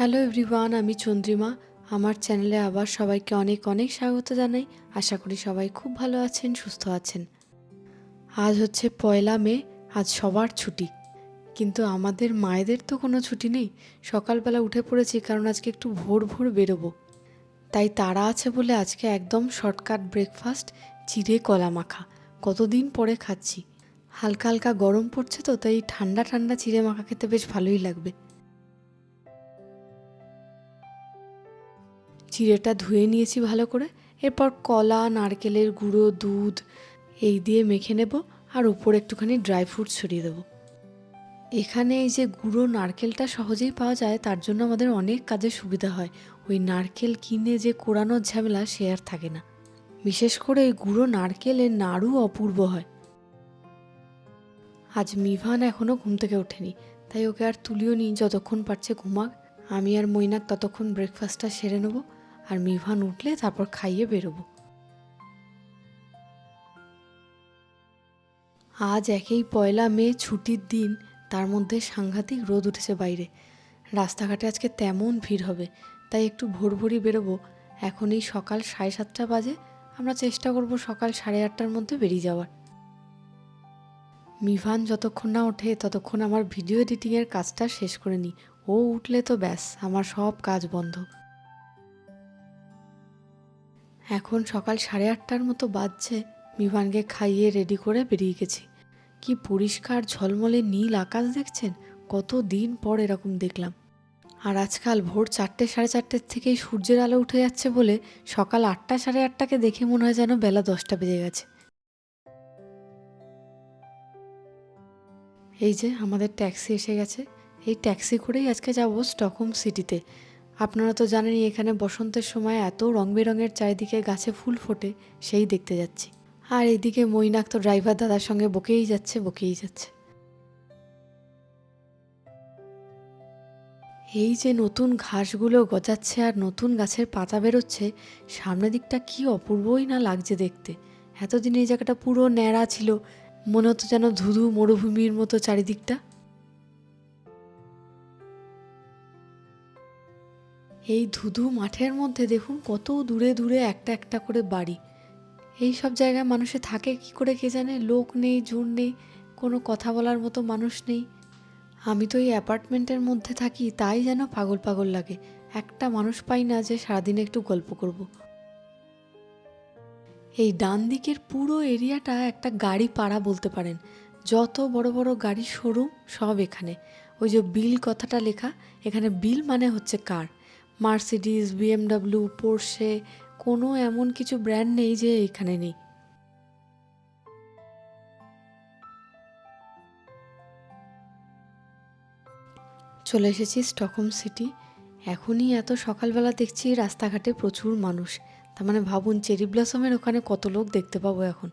Hello everyone আমি চন্দ্রিমা। আমার চ্যানেলে আবার সবাইকে অনেক অনেক স্বাগত জানাই। আশা করি সবাই খুব ভালো আছেন, সুস্থ আছেন। আজ হচ্ছে পয়লা মে, আজ সবার ছুটি। কিন্তু আমাদের মায়েদের তো কোনো ছুটি নেই। সকালবেলা উঠে পড়েছি, কারণ আজকে একটু ভোর ভোর বেরোবো। তাই তারা আছে বলে আজকে একদম শর্টকাট ব্রেকফাস্ট চিড়ে কলা মাখা। কতদিন পরে খাচ্ছি। হালকা হালকা গরম পড়ছে তো, তাই ঠান্ডা ঠান্ডা চিড়ে মাখা খেতে বেশ ভালোই লাগবে। চিড়েটা ধুয়ে নিয়েছি ভালো করে। এরপর কলা, নারকেলের গুঁড়ো, দুধ, এই দিয়ে মেখে নেব আর উপরে একটুখানি ড্রাই ফ্রুট ছড়িয়ে দেবো। এখানে এই যে গুঁড়ো নারকেলটা সহজেই পাওয়া যায়, তার জন্য আমাদের অনেক কাজে সুবিধা হয়। ওই নারকেল কিনে যে কোরানোর ঝামেলা, সে আর থাকে না। বিশেষ করে এই গুঁড়ো নারকেলের নাড়ু অপূর্ব হয়। আজ মিভান এখনও ঘুম থেকে ওঠেনি, তাই ওকে আর তুলিও নি, যতক্ষণ পারছে ঘুমাক। আমি আর মৈনাক ততক্ষণ ব্রেকফাস্টটা সেরে নেব। আর মিভান উঠলে তারপর খাইয়ে বেরোবো। আজ একেই পয়লা মে ছুটির দিন, তার মধ্যে সাংঘাতিক রোদ উঠেছে বাইরে। রাস্তাঘাটে আজকে তেমন ভিড় হবে, তাই একটু ভোর ভোরই বেরোবো। এখন এই সকাল সাড়ে সাতটা বাজে, আমরা চেষ্টা করব সকাল সাড়ে আটটার মধ্যে বেরিয়ে যাওয়ার। মিভান যতক্ষণ না ওঠে, ততক্ষণ আমার ভিডিও এডিটিংয়ের কাজটা শেষ করে নিই। ও উঠলে তো ব্যাস, আমার সব কাজ বন্ধ। এখন সকাল সাড়ে আটটার মতো বাজছে। মিভানকে খাইয়ে রেডি করে বেরিয়ে গেছি। কি পরিষ্কার ঝলমলে নীল আকাশ দেখছেন? কত দিন পর এরকম দেখলাম। আর আজকাল ভোর চারটে সাড়ে চারটের থেকেই সূর্যের আলো উঠে যাচ্ছে বলে সকাল আটটা সাড়ে আটটাকে দেখে মনে হয় যেন বেলা দশটা বেজে গেছে। এই যে আমাদের ট্যাক্সি এসে গেছে। এই ট্যাক্সি করেই আজকে যাব স্টকহোম সিটিতে। আপনারা তো জানেনই, এখানে বসন্তের সময় এত রং বেরঙের চারিদিকে গাছে ফুল ফোটে, সেই দেখতে যাচ্ছি। আর এদিকে মৈনাক তো ড্রাইভার দাদার সঙ্গে বকেই যাচ্ছে বকেই যাচ্ছে। এই যে নতুন ঘাসগুলো গজাচ্ছে আর নতুন গাছের পাতা বেরোচ্ছে সামনের দিকটা কি অপূর্বই না লাগছে দেখতে। এতদিন এই জায়গাটা পুরো ন্যাড়া ছিল, মনে হতো যেন ধুধু মরুভূমির মতো চারিদিকটা। এই ধুধু মাঠের মধ্যে দেখুন কত দূরে দূরে একটা একটা করে বাড়ি। এই সব জায়গায় মানুষে থাকে কি করে কে জানে? লোক নেই, জোর নেই, কোনো কথা বলার মতো মানুষ নেই। আমি তো এই অ্যাপার্টমেন্টের মধ্যে থাকি, তাই যেন পাগল পাগল লাগে। একটা মানুষ পাই না যে সারাদিন একটু গল্প করব। এই ডান দিকের পুরো এরিয়াটা একটা গাড়ি পাড়া বলতে পারেন। যত বড় বড় গাড়ি শোরুম সব এখানে। ওই যে বিল কথাটা লেখা, এখানে বিল মানে হচ্ছে কার। মার্সিডিস বিএমডাব্লিউ, পোর্শে, কোনো এমন কিছু ব্র্যান্ড নেই যে এখানে নেই। চলে এসেছি স্টকহোম সিটি। এখনই এত সকালবেলা দেখছি রাস্তাঘাটে প্রচুর মানুষ। তার মানে ভাবুন, চেরি ব্লসমের ওখানে কত লোক দেখতে পাবো এখন।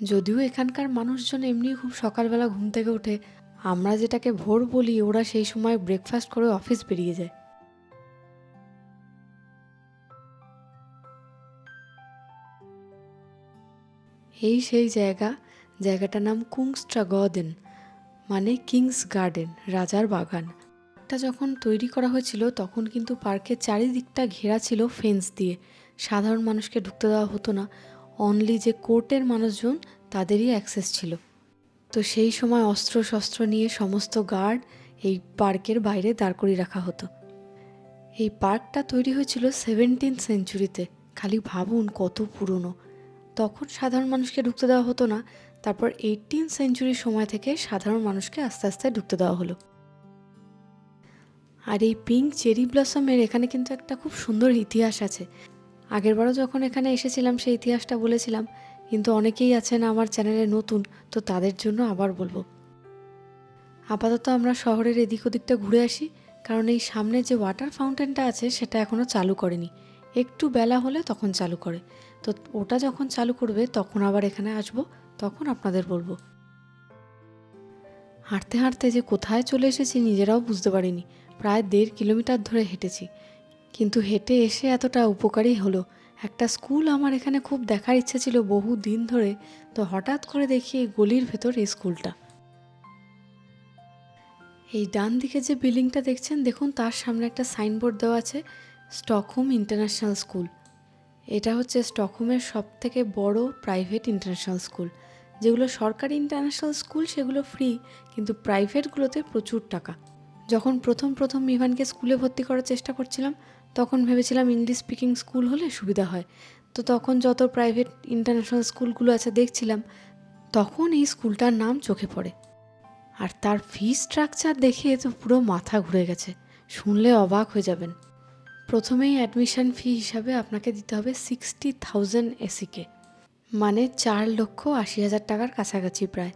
যদিও এখানকার মানুষজন এমনি খুব সকালবেলা ঘুম থেকে ওঠে আমরা যেটাকে ভোর বলি, ওরা সেই সময় ব্রেকফাস্ট করে অফিস বেরিয়ে যায়। এই সেই জায়গা, জায়গাটার নাম কুংস্ট্রা গদেন মানে কিংস গার্ডেন, রাজার বাগান। পার্কটা যখন তৈরি করা হয়েছিল, তখন কিন্তু পার্কের চারিদিকটা ঘেরা ছিল ফেন্স দিয়ে। সাধারণ মানুষকে ঢুকতে দেওয়া হতো না। অনলি যে কোর্টের মানুষজন, তাদেরই অ্যাক্সেস ছিল। তো সেই সময় অস্ত্র শস্ত্র নিয়ে সমস্ত গার্ড এই পার্কের বাইরে দাঁড় করিয়ে রাখা হতো। এই পার্কটা তৈরি হয়েছিল সেভেন্টিন সেঞ্চুরিতে খালি ভাবুন কত পুরনো। তখন সাধারণ মানুষকে ঢুকতে দেওয়া হতো না। তারপর এইটিন সেঞ্চুরির সময় থেকে সাধারণ মানুষকে আস্তে আস্তে ঢুকতে দেওয়া হলো। আর এই পিঙ্ক চেরি ব্লসমের এখানে কিন্তু একটা খুব সুন্দর ইতিহাস আছে। আগেরবারও যখন এখানে এসেছিলাম, সেই ইতিহাসটা বলেছিলাম। কিন্তু অনেকেই আছেন আমার চ্যানেলে নতুন, তো তাদের জন্য আবার বলব। আপাতত আমরা শহরের এদিক ওদিকটা ঘুরে আসি, কারণ এই সামনে যে ওয়াটার ফাউন্টেনটা আছে, সেটা এখনও চালু করেনি। একটু বেলা হলে তখন চালু করে। তো ওটা যখন চালু করবে, তখন আবার এখানে আসব, তখন আপনাদের বলব। হাঁটতে হাঁটতে যে কোথায় চলে এসেছি নিজেরাও বুঝতে পারিনি। প্রায় দেড় কিলোমিটার ধরে হেঁটেছি। কিন্তু হেঁটে এসে এতটা উপকারী হলো। একটা স্কুল আমার এখানে খুব দেখার ইচ্ছে ছিল বহু দিন ধরে। তো হঠাৎ করে দেখি এই গলির ভেতর এই স্কুলটা। এই ডান দিকে যে বিল্ডিংটা দেখছেন, দেখুন তার সামনে একটা সাইনবোর্ড দেওয়া আছে, স্টকহোম ইন্টারন্যাশনাল স্কুল। এটা হচ্ছে স্টকহোমের সব থেকে বড় প্রাইভেট ইন্টারন্যাশনাল স্কুল যেগুলো সরকারি ইন্টারন্যাশনাল স্কুল সেগুলো ফ্রি কিন্তু প্রাইভেটগুলোতে প্রচুর টাকা। যখন প্রথম প্রথম ইভানকে স্কুলে ভর্তি করার চেষ্টা করছিলাম, তখন ভেবেছিলাম ইংলিশ স্পিকিং স্কুল হলে সুবিধা হয়। তো তখন যত প্রাইভেট ইন্টারন্যাশনাল স্কুলগুলো আছে দেখছিলাম, তখন এই স্কুলটার নাম চোখে পড়ে। আর তার ফি স্ট্রাকচার দেখে তো পুরো মাথা ঘুরে গেছে। শুনলে অবাক হয়ে যাবেন। প্রথমেই অ্যাডমিশন ফি হিসাবে আপনাকে দিতে হবে সিক্সটি থাউজেন্ড এসিকে মানে চার লক্ষ আশি হাজার টাকার কাছাকাছি প্রায়।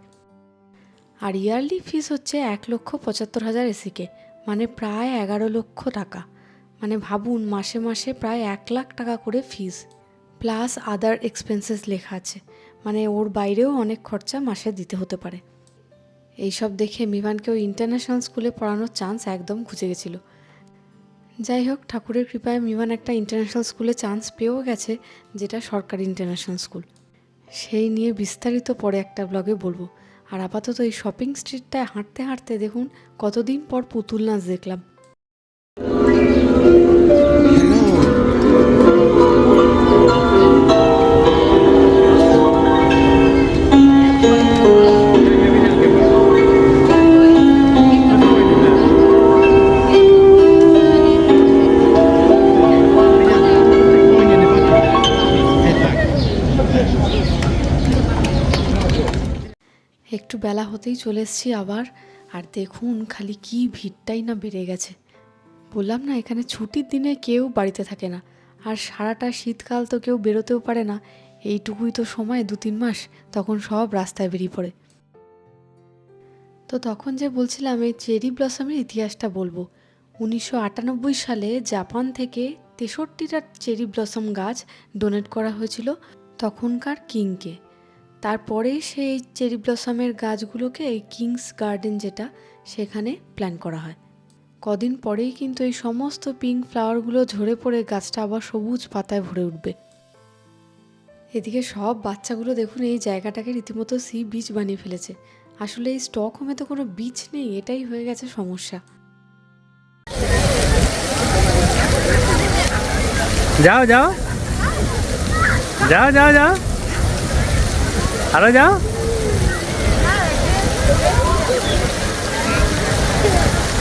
আর ইয়ারলি ফিস হচ্ছে এক লক্ষ পঁচাত্তর হাজার এসিকে মানে প্রায় এগারো লক্ষ টাকা। মানে ভাবুন, মাসে মাসে প্রায় এক লাখ টাকা করে ফিস প্লাস আদার এক্সপেন্সেস লেখা আছে। মানে ওর বাইরেও অনেক খরচা মাসে দিতে হতে পারে। এইসব দেখে মিভানকেও ইন্টারন্যাশনাল স্কুলে পড়ানোর চান্স একদম খুঁজে গেছিল। যাই হোক, ঠাকুরের কৃপায় মিমান একটা ইন্টারন্যাশনাল স্কুলে চান্স পেয়েও গেছে, যেটা সরকারি ইন্টারন্যাশনাল স্কুল সেই নিয়ে বিস্তারিত পরে একটা ব্লগে বলব। আর আপাতত এই শপিং স্ট্রিটটায় হাঁটতে হাঁটতে দেখুন কতদিন পর পুতুল নাচ দেখলাম। বেলা হতেই চলে এসেছি আবার, আর দেখুন খালি কি ভিড়টাই না বেড়ে গেছে। বললাম না, এখানে ছুটির দিনে কেউ বাড়িতে থাকে না, আর সারাটা শীতকাল তো কেউ বেরোতেও পারে না। এইটুকুই তো সময় দু তিন মাস, তখন সব রাস্তায় বেরিয়ে পড়ে। তো তখন যে বলছিলাম, এই চেরি ব্লসমের ইতিহাসটা বলব। উনিশশো আটানব্বই সালে জাপান থেকে তেষট্টিটা চেরি ব্লসম গাছ ডোনেট করা হয়েছিল তখনকার কিংকে। তারপরে সেই চেরি ব্লসমের গাছগুলোকে এই কিংস গার্ডেন যেটা, সেখানে প্ল্যান করা হয়। কদিন পরেই কিন্তু এই সমস্ত পিঙ্ক ফ্লাওয়ারগুলো ঝরে পড়ে গাছটা আবার সবুজ পাতায় ভরে উঠবে। এদিকে সব বাচ্চাগুলো দেখুন এই জায়গাটাকে রীতিমতো সি বিচ বানিয়ে ফেলেছে। আসলে এই স্টক হোমে তো কোনো বিচ নেই, এটাই হয়ে গেছে সমস্যা। যাও যাও। যাও যাও যাও। আরও যাও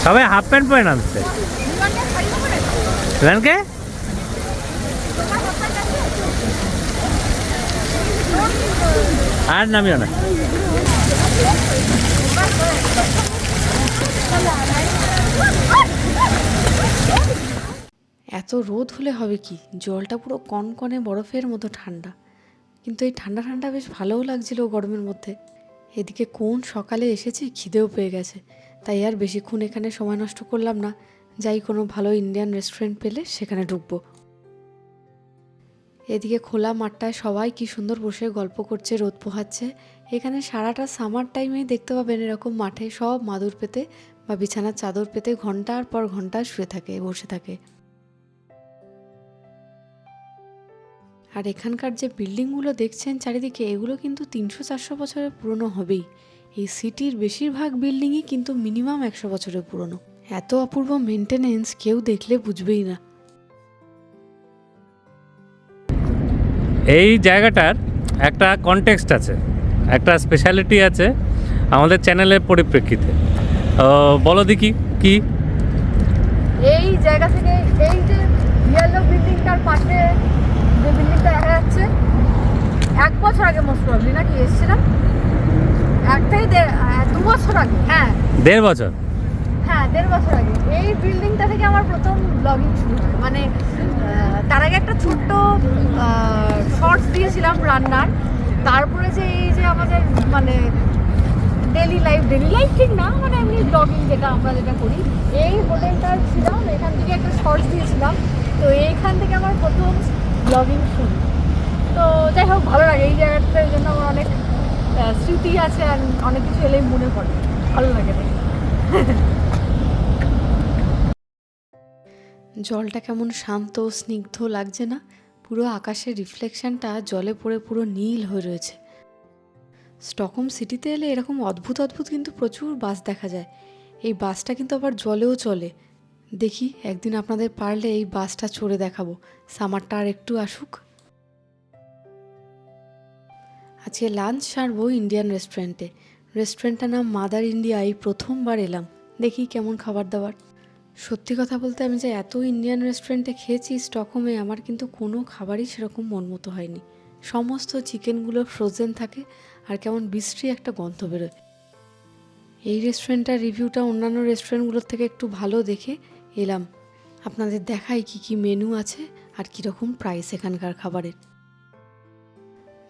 সবাই হাফ প্যান্ট পরে নামছে। কে আর নামিও না। এত রোদ হলে হবে কি? জলটা পুরো কনকনে বরফের মতো ঠান্ডা। কিন্তু এই ঠান্ডা ঠান্ডা বেশ ভালোও লাগছিল গরমের মধ্যে। এদিকে কোন সকালে এসেছি খিদেও পেয়ে গেছে। তাই আর বেশিক্ষণ এখানে সময় নষ্ট করলাম না। যাই কোনো ভালো ইন্ডিয়ান রেস্টুরেন্ট পেলে সেখানে ঢুকবো। এদিকে খোলা মাঠটায় সবাই কি সুন্দর বসে গল্প করছে, রোদ পোহাচ্ছে। এখানে সারাটা সামার টাইমেই দেখতে পাবেন এরকম মাঠে সব মাদুর পেতে বা বিছানার চাদর পেতে ঘণ্টার পর ঘণ্টা শুয়ে থাকে, বসে থাকে। আর এখানকার যে বিল্ডিংগুলো দেখছেন চারিদিকে এগুলো কিন্তু তিনশো চারশো বছরের পুরনো হবেই। এই সিটির বেশিরভাগ বিল্ডিংই কিন্তু মিনিমাম একশো বছরের পুরনো। এত অপূর্ব মেনটেনেন্স কেউ দেখলে বুঝবেই না। এই জায়গাটার একটা কনটেক্সট আছে একটা স্পেশালিটি আছে আমাদের চ্যানেলের পরিপ্রেক্ষিতে। ও, বলো দেখি কি? এই জায়গা থেকে এই যে ইয়েলো বিল্ডিংটার পাশে যে বিল্ডিংটা দেখা যাচ্ছে। এক বছর আগে মোস্ট প্রবলি নাকি এসেছিলাম? এক থেকে দু বছর আগে হ্যাঁ। দেড় বছর? হ্যাঁ দেড় বছর আগে। এই বিল্ডিংটা থেকে আমার প্রথম ব্লগিং শুরু হয়। মানে তার আগে একটা ছোট্ট শর্টস দিয়েছিলাম রান্নার। তারপরে যে এই যে আমাদের মানে ডেলি লাইফ ডেলি লাইফ ঠিক না মানে এমনি ব্লগিং যেটা আমরা যেটা করি এই হোটেলটার ছিলাম। এখান থেকে একটা শর্টস দিয়েছিলাম। তো এইখান থেকে আমার প্রথম ব্লগিং শুরু তো যাই হোক, ভালো লাগে এই জায়গাটার জন্য আমার অনেক স্মৃতি আছে আর অনেক কিছু এলেই মনে পড়ে। ভালো লাগে জলটা কেমন শান্ত স্নিগ্ধ লাগছে না? পুরো আকাশের রিফ্লেকশনটা জলে পড়ে পুরো নীল হয়ে রয়েছে। স্টকহোম সিটিতে এলে এরকম অদ্ভুত অদ্ভুত কিন্তু প্রচুর বাস দেখা যায়। এই বাসটা কিন্তু আবার জলেও চলে। দেখি একদিন আপনাদের পারলে এই বাসটা চড়ে দেখাবো। সামারটা আর একটু আসুক। আজকে লাঞ্চ সারবো ইন্ডিয়ান রেস্টুরেন্টে রেস্টুরেন্টটার নাম মাদার ইন্ডিয়া এই প্রথমবার এলাম। দেখি কেমন খাবার দাবার। সত্যি কথা বলতে আমি যে এত ইন্ডিয়ান রেস্টুরেন্টে খেয়েছি স্টকহোমে আমার কিন্তু কোনো খাবারই সেরকম মন মতো হয়নি। সমস্ত চিকেনগুলো ফ্রোজেন থাকে আর কেমন বিশ্রী একটা গন্ধ বেরোয়। এই রেস্টুরেন্টটার রিভিউটা অন্যান্য রেস্টুরেন্টগুলোর থেকে একটু ভালো দেখে এলাম। আপনাদের দেখাই কি কি মেনু আছে আর কীরকম প্রাইস এখানকার খাবারের।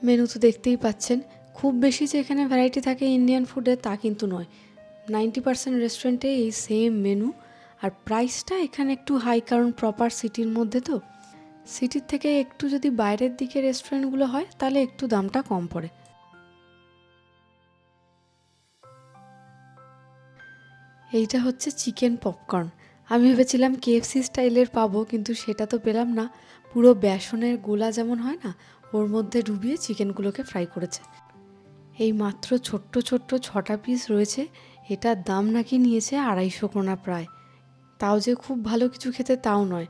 মেনু তো দেখতেই পাচ্ছেন, খুব বেশি যে এখানে ভ্যারাইটি থাকে ইন্ডিয়ান ফুডে তা কিন্তু নয়। নাইনটি পার্সেন্ট রেস্টুরেন্টে এই সেম মেনু আর প্রাইসটা এখানে একটু হাই কারণ প্রপার সিটির মধ্যে তো। সিটির থেকে একটু যদি বাইরের দিকে রেস্টুরেন্টগুলো হয়, তাহলে একটু দামটা কম পড়ে। এইটা হচ্ছে চিকেন পপকর্ন আমি ভেবেছিলাম কেএফসি স্টাইলের পাবো, কিন্তু সেটা তো পেলাম না। পুরো বেসনের গোলা যেমন হয় না, ওর মধ্যে ডুবিয়ে চিকেনগুলোকে ফ্রাই করেছে। এই মাত্র ছোট্ট ছোট্ট ছটা পিস রয়েছে এটার দাম নাকি নিয়েছে আড়াইশো কোনা প্রায়। তাও যে খুব ভালো কিছু খেতে তাও নয়।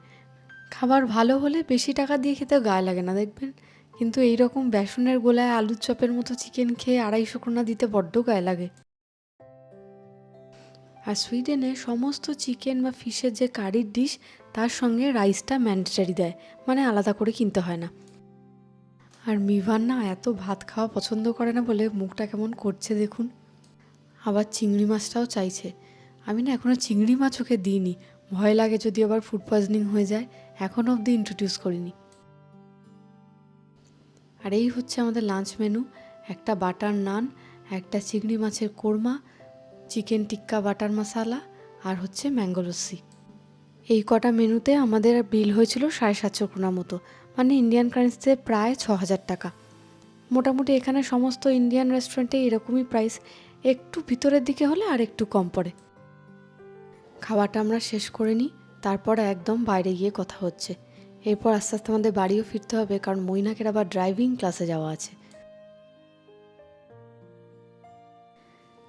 খাবার ভালো হলে বেশি টাকা দিয়ে খেতে গায়ে লাগে না, দেখবেন? কিন্তু এই রকম বেসনের গোলায় আলুর চপের মতো চিকেন খেয়ে আড়াইশো কোনা দিতে বড্ড গায়ে লাগে। আর সুইডেনে সমস্ত চিকেন বা ফিশের যে কারির ডিশ, তার সঙ্গে রাইসটা ম্যান্ডেটারি দেয়। মানে আলাদা করে কিনতে হয় না। আর মিভান না এত ভাত খাওয়া পছন্দ করে না বলে মুখটা কেমন করছে দেখুন। আবার চিংড়ি মাছটাও চাইছে। আমি না এখনও চিংড়ি মাছ ওকে দিইনি। ভয় লাগে যদি আবার ফুড পয়জনিং হয়ে যায়। এখনও অবধি ইন্ট্রোডিউস করিনি। আর এই হচ্ছে আমাদের লাঞ্চ মেনু একটা বাটার নান, একটা চিংড়ি মাছের কোরমা চিকেন টিক্কা বাটার মশালা আর হচ্ছে ম্যাঙ্গো লস্যি এই কটা মেনুতে আমাদের বিল হয়েছিল সাড়ে সাতশো কোনা মতো মানে ইন্ডিয়ান কারেন্সিতে প্রায় ছ হাজার টাকা। মোটামুটি এখানে সমস্ত ইন্ডিয়ান রেস্টুরেন্টে এরকমই প্রাইস একটু ভিতরের দিকে হলে আর একটু কম পড়ে। খাওয়াটা আমরা শেষ করে নিই, তারপর একদম বাইরে গিয়ে কথা হচ্ছে। এরপর আস্তে আস্তে আমাদের বাড়িও ফিরতে হবে, কারণ মৈনাকের আবার ড্রাইভিং ক্লাসে যাওয়া আছে।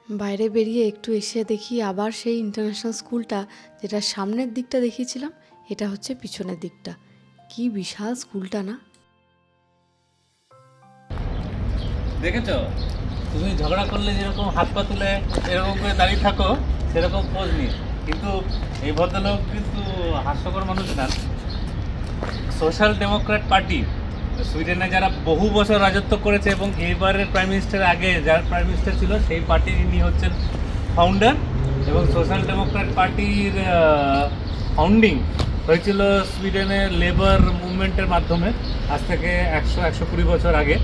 বাইরে বেরিয়ে একটু এসে দেখি আবার সেই ইন্টারন্যাশনাল স্কুলটা যেটা সামনের দিকটা দেখিয়েছিলাম, এটা হচ্ছে পিছনের দিকটা। কি বিশাল স্কুলটা না? দেখেছ? তুমি ঝগড়া করলে যেরকম হাত পা তুলে এরকম করে দাঁড়িয়ে থাকো, সেরকম পোজ নিয়ে। কিন্তু এই ভদ্রলোক কিন্তু হাস্যকর মানুষ না। সোশ্যাল ডেমোক্র্যাট পার্টি সুইডেনে যারা বহু বছর রাজত্ব করেছে এবং এইবারের প্রাইম মিনিস্টার আগে যার প্রাইম মিনিস্টার ছিল, সেই পার্টির ইনি হচ্ছেন ফাউন্ডার এবং সোশ্যাল ডেমোক্র্যাট পার্টির ফাউন্ডিং হয়েছিল সুইডেনের লেবার মুভমেন্টের মাধ্যমে, আজ থেকে একশো একশো কুড়ি বছর আগে।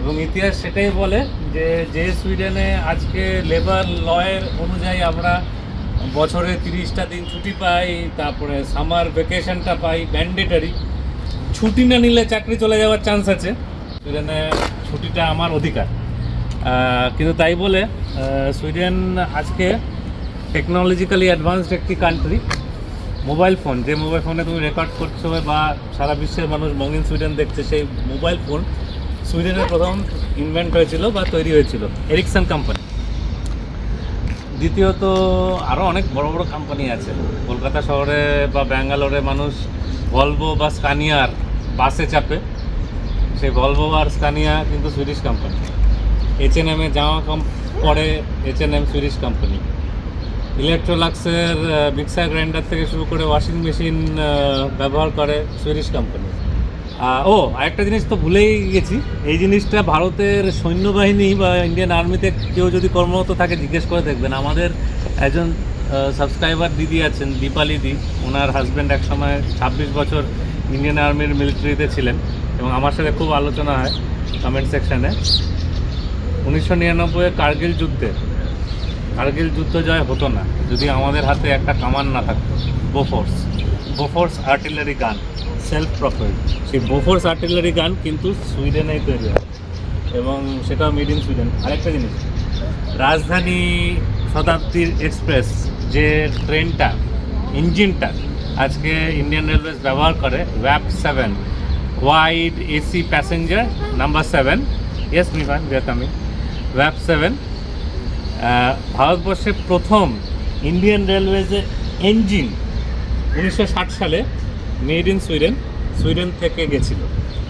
এবং ইতিহাস সেটাই বলে যে যে সুইডেনে আজকে লেবার লয়ের অনুযায়ী আমরা বছরে তিরিশটা দিন ছুটি পাই, তারপরে সামার ভ্যাকেশনটা পাই ম্যান্ডেটারি ছুটি না নিলে চাকরি চলে যাওয়ার চান্স আছে। সুইডেনে ছুটিটা আমার অধিকার। কিন্তু তাই বলে সুইডেন আজকে টেকনোলজিক্যালি অ্যাডভান্সড একটি কান্ট্রি মোবাইল ফোন যে মোবাইল ফোনে তুমি রেকর্ড করছ বা সারা বিশ্বের মানুষ মঙ্গিন সুইডেন দেখছে, সেই মোবাইল ফোন সুইডেনের প্রথম ইনভেন্ট হয়েছিল বা তৈরি হয়েছিল এরিকসন কোম্পানি দ্বিতীয়ত আরও অনেক বড় বড় কোম্পানি আছে। কলকাতা শহরে বা ব্যাঙ্গালোরে মানুষ ভলভো বা স্কানিয়ার বাসে চাপে। সেই ভলভো আর স্কানিয়া কিন্তু সুইডিশ কোম্পানি এইচ এন এমে জামা কম পরে H N M Swedish company ইলেকট্রোলাক্সের mixer grinder থেকে শুরু করে ওয়াশিং মেশিন ব্যবহার করে সুইডিশ কোম্পানি ও, আরেকটা জিনিস তো ভুলেই গেছি। এই জিনিসটা ভারতের সৈন্যবাহিনী বা ইন্ডিয়ান আর্মিতে কেউ যদি কর্মরত থাকে, জিজ্ঞেস করে দেখবেন। আমাদের একজন সাবস্ক্রাইবার দিদি আছেন, দীপালি দি। ওনার হাজব্যান্ড একসময় ছাব্বিশ বছর ইন্ডিয়ান আর্মির মিলিটারিতে ছিলেন এবং আমার সাথে খুব আলোচনা হয় কমেন্ট সেকশানে উনিশশো নিরানব্বইয়ের কার্গিল যুদ্ধে, কার্গিল যুদ্ধ জয় হতো না, যদি আমাদের হাতে একটা কামান না থাকতো। Bofors Bofors artillery gun self propelled সেই বোফোর্স আর্টিলারি গান কিন্তু সুইডেনেই তৈরি হয় এবং সেটাও মেড ইন সুইডেন। আরেকটা জিনিস, রাজধানী শতাব্দীর এক্সপ্রেস যে ট্রেনটা ইঞ্জিনটা আজকে ইন্ডিয়ান রেলওয়েজ ব্যবহার করে ওয়াপ seven wide AC passenger number seven yes মিভান যেতামি ওয়াপ সেভেন ভারতবর্ষের প্রথম ইন্ডিয়ান রেলওয়েজের ইঞ্জিন উনিশশো ষাট সালে মেড ইন সুইডেন সুইডেন থেকে গেছিল।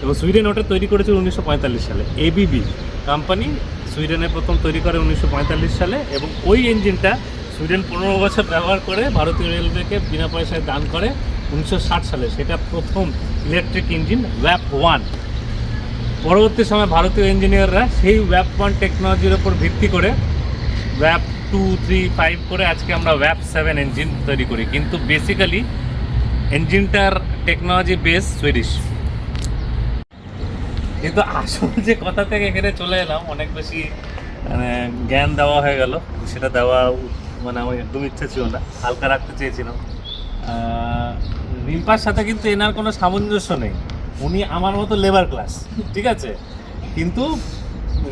এবং সুইডেন ওটা তৈরি করেছিল উনিশশো পঁয়তাল্লিশ সালে। এবিবি কোম্পানি সুইডেনে প্রথম তৈরি করে উনিশশো পঁয়তাল্লিশ সালে। এবং ওই ইঞ্জিনটা সুইডেন পনেরো বছর ব্যবহার করে ভারতীয় রেলওয়েকে বিনা পয়সায় দান করে উনিশশো ষাট সালে। সেটা প্রথম ইলেকট্রিক ইঞ্জিন ওয়াপ ওয়ান পরবর্তী সময় ভারতীয় ইঞ্জিনিয়াররা সেই ওয়াপ ওয়ান টেকনোলজির ওপর ভিত্তি করে ওয়াপ টু থ্রি ফাইভ করে আজকে আমরা ওয়াপ সেভেন ইঞ্জিন তৈরি করি। কিন্তু বেসিক্যালি ইঞ্জিনটার টেকনোলজি বেস সুইডিশ কিন্তু আসল যে কথা থেকে এখানে চলে এলাম, অনেক বেশি মানে জ্ঞান দেওয়া হয়ে গেল। সেটা দেওয়া মানে আমার একদম ইচ্ছা ছিল না হালকা রাখতে চেয়েছিলাম। রিম্পার সাথে কিন্তু এনার কোনো সামঞ্জস্য নেই। উনি আমার মতো লেবার ক্লাস ঠিক আছে? কিন্তু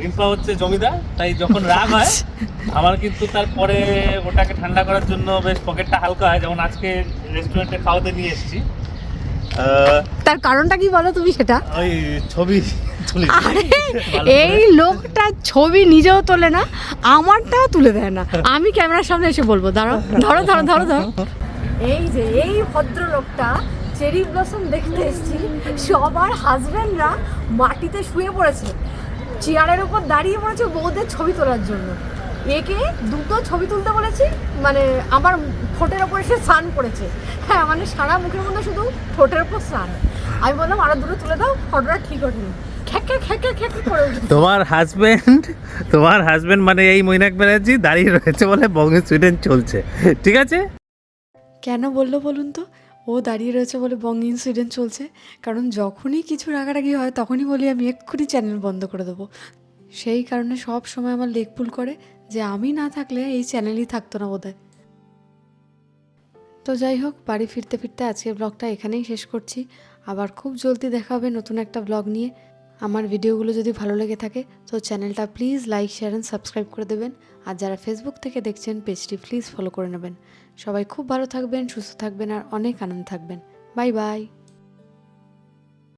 রিম্পা হচ্ছে জমিদার তাই যখন রাগ হয় আমার কিন্তু তারপরে ওটাকে ঠান্ডা করার জন্য বেশ পকেটটা হালকা হয় যেমন আজকে রেস্টুরেন্টে খাওয়াতে নিয়ে এসেছি। তার কারণটা কি বলো তুমি সেটা? ওই ছবি আরে এই লোকটা ছবি নিজেও তোলে না আমারটাও তুলে দেয় না। আমি ক্যামেরার সামনে এসে বলব দাঁড়াও ধরো ধরো ধরো ধরো। এই যে এই ভদ্রলোকটা চেরি ব্লসম দেখতে এসেছি সবার হাজবেন্ডরা মাটিতে শুয়ে পড়েছে চেয়ারের উপর দাঁড়িয়ে পড়েছে বউদের ছবি তোলার জন্য। একে দুটো ছবি তুলতে বলেছি মানে আমার ঠোঁটের ওপর এসে স্নান পড়েছে হ্যাঁ মানে সারা মুখের মধ্যে শুধু ঠোঁটের ওপর স্নান। আমি বললাম আরও দুটো তুলে দাও ফটোটা ঠিক ওঠেনি খ্যাকা খ্যাকা খ্যাকা করে তোমার হাজবেন্ড তোমার হাজবেন্ড মানে এই মৈনাক ব্যানার্জি দাঁড়িয়ে রয়েছে বলে বঙ্গে সুইডেন চলছে। ঠিক আছে? কেন বলল বলুন তো? ও দাঁড়িয়ে রয়েছে বলে বঙ্গিন ইনসিডেন্ট চলছে। কারণ যখনই কিছু রাগারাগি হয় তখনই বলি আমি এক্ষুনি চ্যানেল বন্ধ করে দেবো। সেই কারণে সব সময় আমার লেগ পুল করে যে আমি না থাকলে এই চ্যানেলই থাকতো না বোধহয়। তো যাই হোক বাড়ি ফিরতে ফিরতে আজকের ব্লগটা এখানেই শেষ করছি। আবার খুব জলদি দেখা হবে নতুন একটা ব্লগ নিয়ে। আমার ভিডিওগুলো যদি ভালো লেগে থাকে, তো চ্যানেলটা please like share and subscribe করে দেবেন। আর যারা ফেসবুক থেকে দেখছেন পেজটি প্লিজ ফলো করে নেবেন। সবাই খুব ভালো থাকবেন, সুস্থ থাকবেন আর অনেক আনন্দ থাকবেন। Bye bye